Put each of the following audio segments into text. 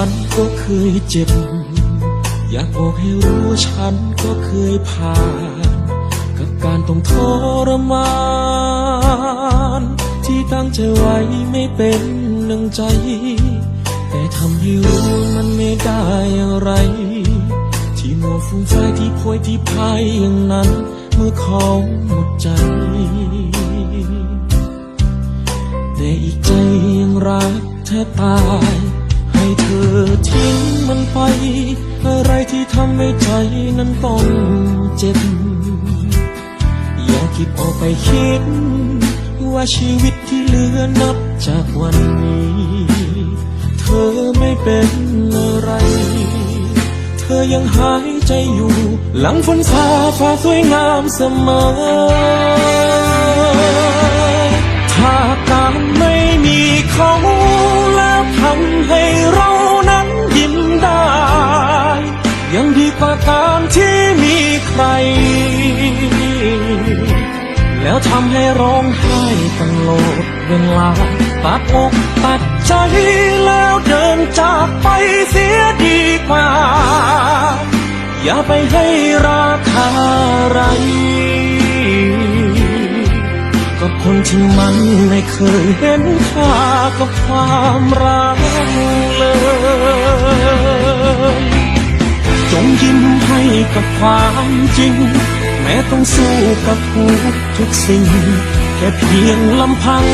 ฉันก็เคยเจ็บ อยากบอกให้รู้ฉันก็เคยผ่าน กับการต้องทรมาน ที่ตั้งใจไว้ไม่เป็นหนึ่งใจ แต่ทำให้รู้มันไม่ได้อะไร ที่มัวฟุ้งไฟที่พวยที่พายอย่างนั้น เมื่อเขาหมดใจแต่อีกใจยังรักแทบตาย เธอทิ้งมันไป อะไรที่ทำให้ใจนั้นต้องเจ็บ อย่าคิดออกไปคิด ว่าชีวิตที่เหลือนับจากวันนี้ เธอไม่เป็นอะไร เธอยังหายใจอยู่ หลังฝนฟ้าฟ้าสวยงามเสมอ ถ้าการไม่มีเขา ทำให้เรานั้นยิ้มได้ ยังดีกว่าการที่มีใคร แล้วทำให้ร้องไห้ตลอดเวลาตัดอกตัดใจแล้วเดินจากไปเสียดีกว่า อย่าไปให้ราคาไร กับคนที่มันไม่เคยเห็นค่ากับความรักเลย จงยิ้มให้กับความจริง แม้ต้องสู้กับทุกทุกสิ่ง แค่เพียงลำพัง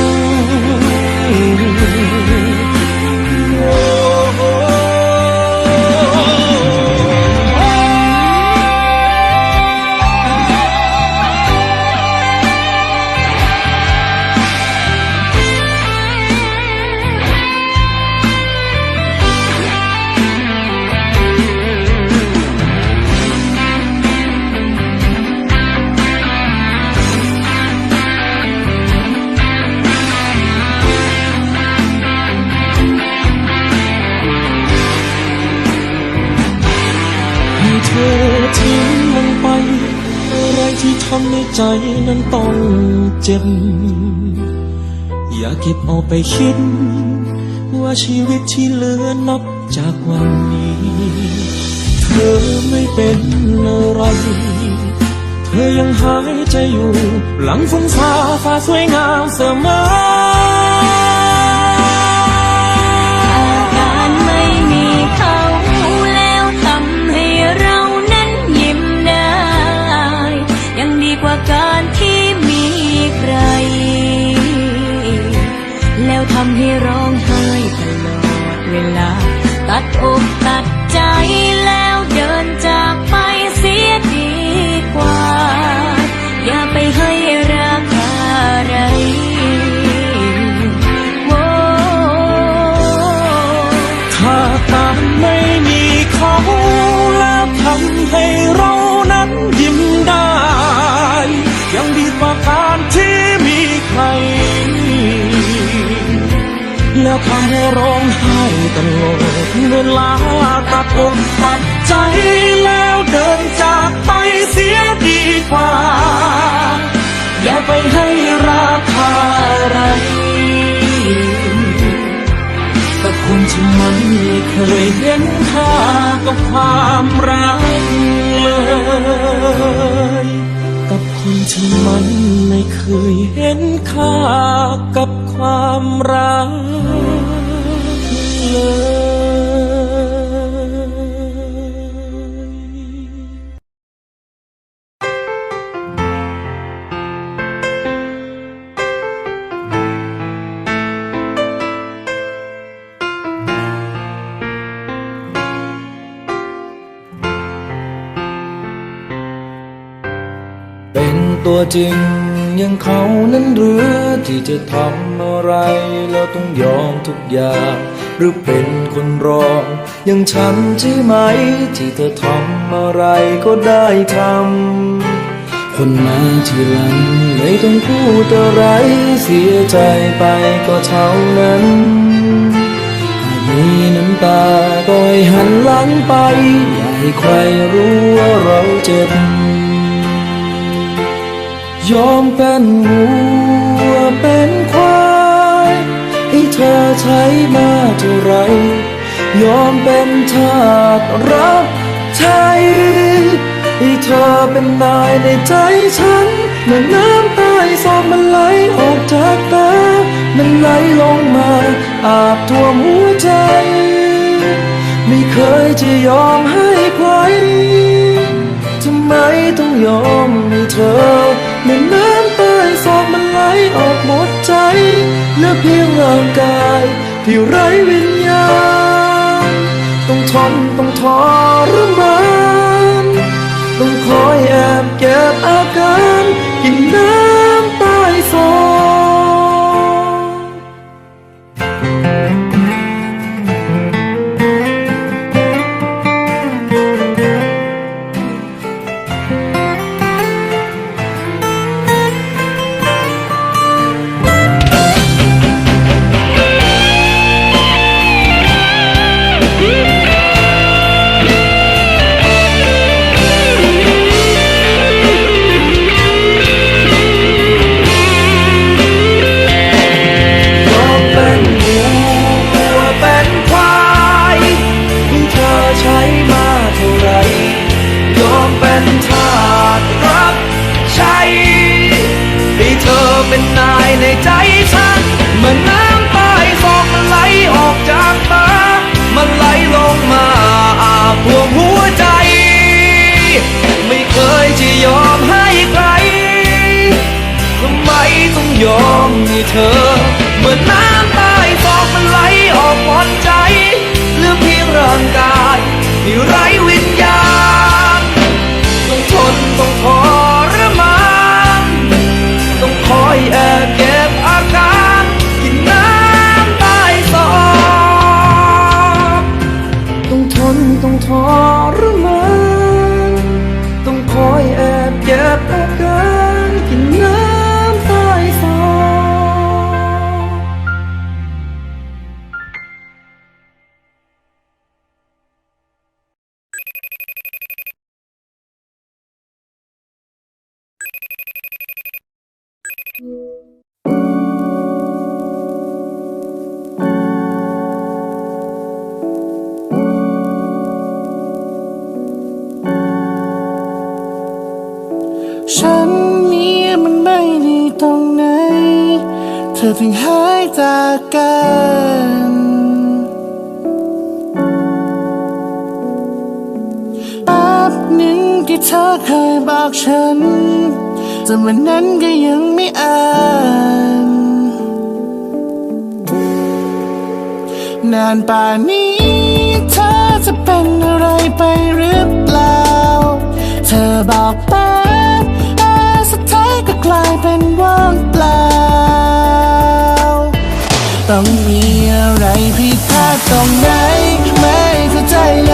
ใจนั้นต้องเจ็บ อย่าเก็บเอาไปคิด ว่าชีวิตที่เหลือนับจากวันนี้ เธอไม่เป็นอะไร เธอยังหายใจอยู่ หลังฟุ้งฟ้าฟ้าสวยงามเสมอ อกตัดใจแล้วเดินจากไปเสียดีกว่า อย่าไปให้ราคาอะไรโอ้ถ้าการไม่มีเขาแล้วทำให้เรานั้นยิ้มได้ ยังดีกว่าการที่มีใคร แล้วทำให้ร้องไห้ ตลอดเวลาตัดอกตัดใจแล้วเดินจากไปเสียดีกว่า อย่าไปให้ราคาอะไรกับคนที่มันไม่เคยเห็นค่ากับความรักเลยกับคนที่มันไม่เคยเห็นค่ากับความรัก จริงอยังเขานั้นหรือที่จะทำอะไรแล้วต้องยอมทุกอย่างหรือเป็นคนรองอยังฉันใช่ไหม ที่เธอทำอะไรก็ได้ทำคนมาทีหลังไม่ต้องพูดอะไร เสียใจไปก็เท่านั้นหากมีน้ำตาก็ให้หันหลังไป อย่าให้ใครรู้ว่าเราเจ็บ ยอมเป็นวัวเป็นควายให้เธอใช้มาเท่าไร ยอมเป็นทาสรับใช้ให้เธอเป็นนายในใจฉันเมื่อน้ำตายสอบมันไหลออกจากตามันไหลลงมาอาบท่วมหัวใจ ไม่เคยจะยอมให้ใครทำไมต้องยอมให้เธอ เหลือเพียงร่างกายที่ไร้วิญญาณ ต้องทนต้องทรมาน ต้องคอยแอบเก็บอาการกินน้ำ ฉันนี้มันไม่ดีตรงไหน เธอถึงหายจากกันแป๊บหนึ่งที่เธอเคยบอกฉัน จนวันนั้นก็ยังไม่อ่านนานป่านนี้เธอจะเป็นอะไรไปหรือเปล่า เธอบอกแป๊บแต่สุดท้ายก็กลายเป็นว่างเปล่า ต้องมีอะไรผิดพลาดตรงไหน ไม่เข้าใจเลย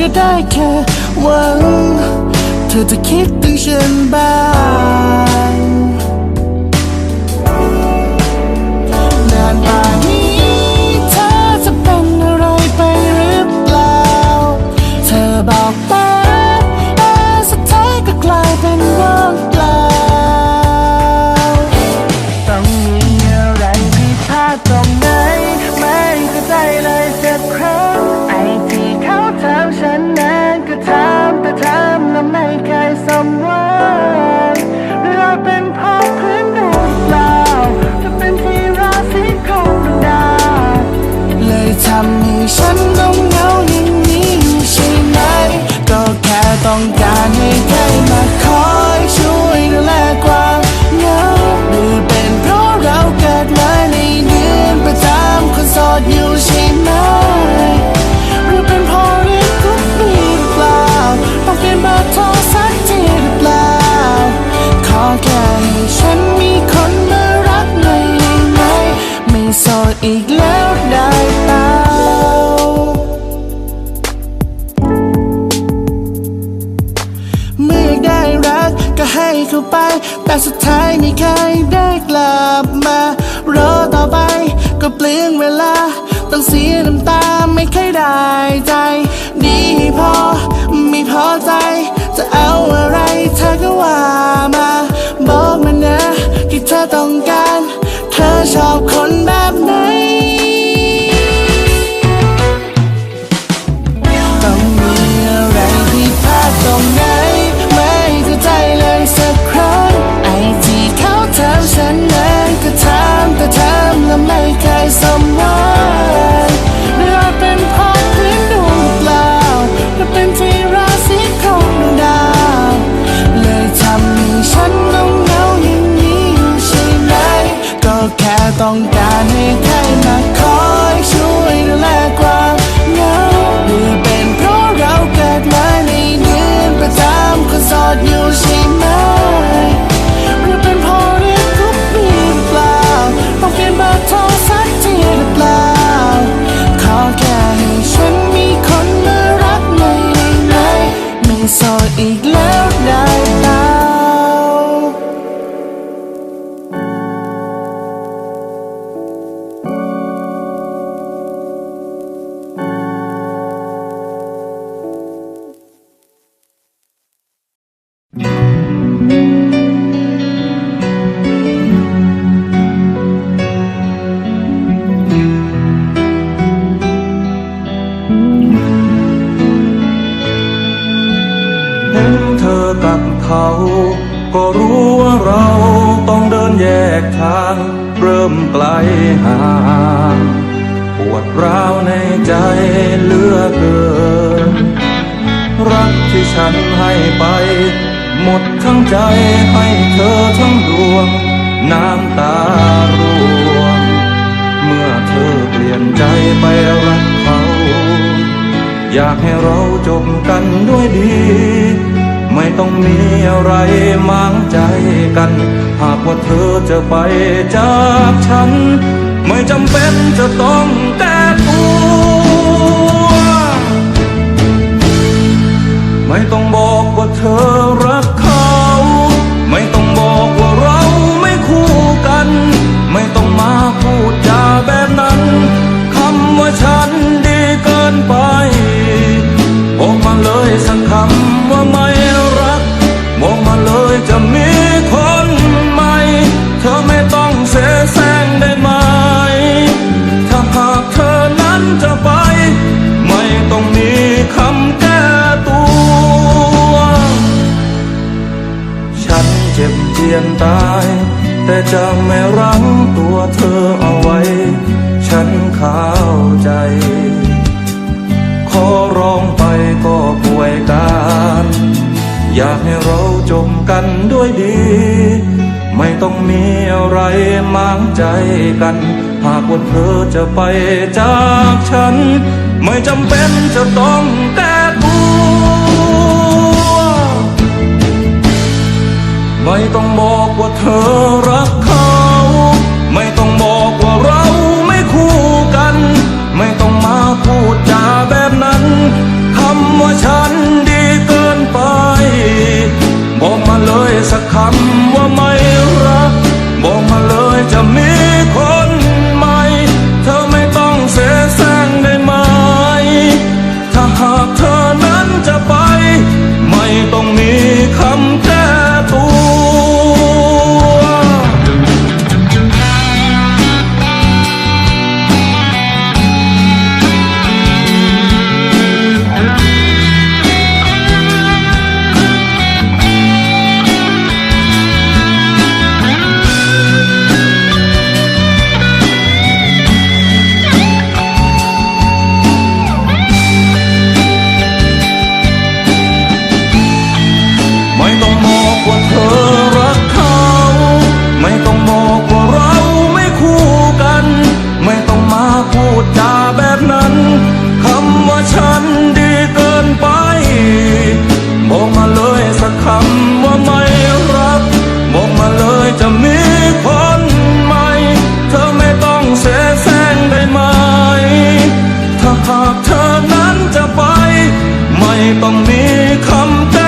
ก็ได้แค่หวัง เธอจะคิดถึงฉันบ้างนานไป เต้องการให้ใครมาคอยช่วยดูแลความเหงาหรือเป็นเพราะเราเกิดมาในเดือนประจำคนโสดอยู่ใช่ไหมหรือเป็นเพราะเรื่องทุกปีหรือเปล่าต้องเปลี่ยนเบอร์โทรสักทีหรือเปล่าขอแค่ให้ฉันมีคนมารักหน่อยได้ไหมไม่โสดอีก ก็รู้ว่าเราต้องเดินแยกทาง เริ่มไกลห่างปวดร้าวในใจเลือเกิน รักที่ฉันให้ไป หมดทั้งใจให้เธอทั้งดวง น้ำตาร่วง เมื่อเธอเปลี่ยนใจไปรักเขา อยากให้เราจบกันด้วยดี ไม่ต้องมีอะไรมางใจกัน หากว่าเธอจะไปจากฉัน ไม่จำเป็นจะต้องแก้ตัว ไม่ต้องบอก จะไม่รั้งตัวเธอเอาไว้ ฉันเข้าใจ ขอร้องไปก็ป่วยการ อยากให้เราจบกันด้วยดี ไม่ต้องมีอะไรมางใจกัน หากว่าเธอจะไปจากฉัน ไม่จำเป็นจะต้องแไม่ต้องบอกว่าเธอรักเขา ไม่ต้องบอกว่าเราไม่คู่กัน ไม่ต้องมาพูดจาแบบนั้นคำว่าฉันดีเกินไป บอกมาเลยสักคำว่าไม่รัก บอกมาเลยจะมี งได้ไหม ถ้าหากเธอนั้นจะไป ไม่ต้องมีคำ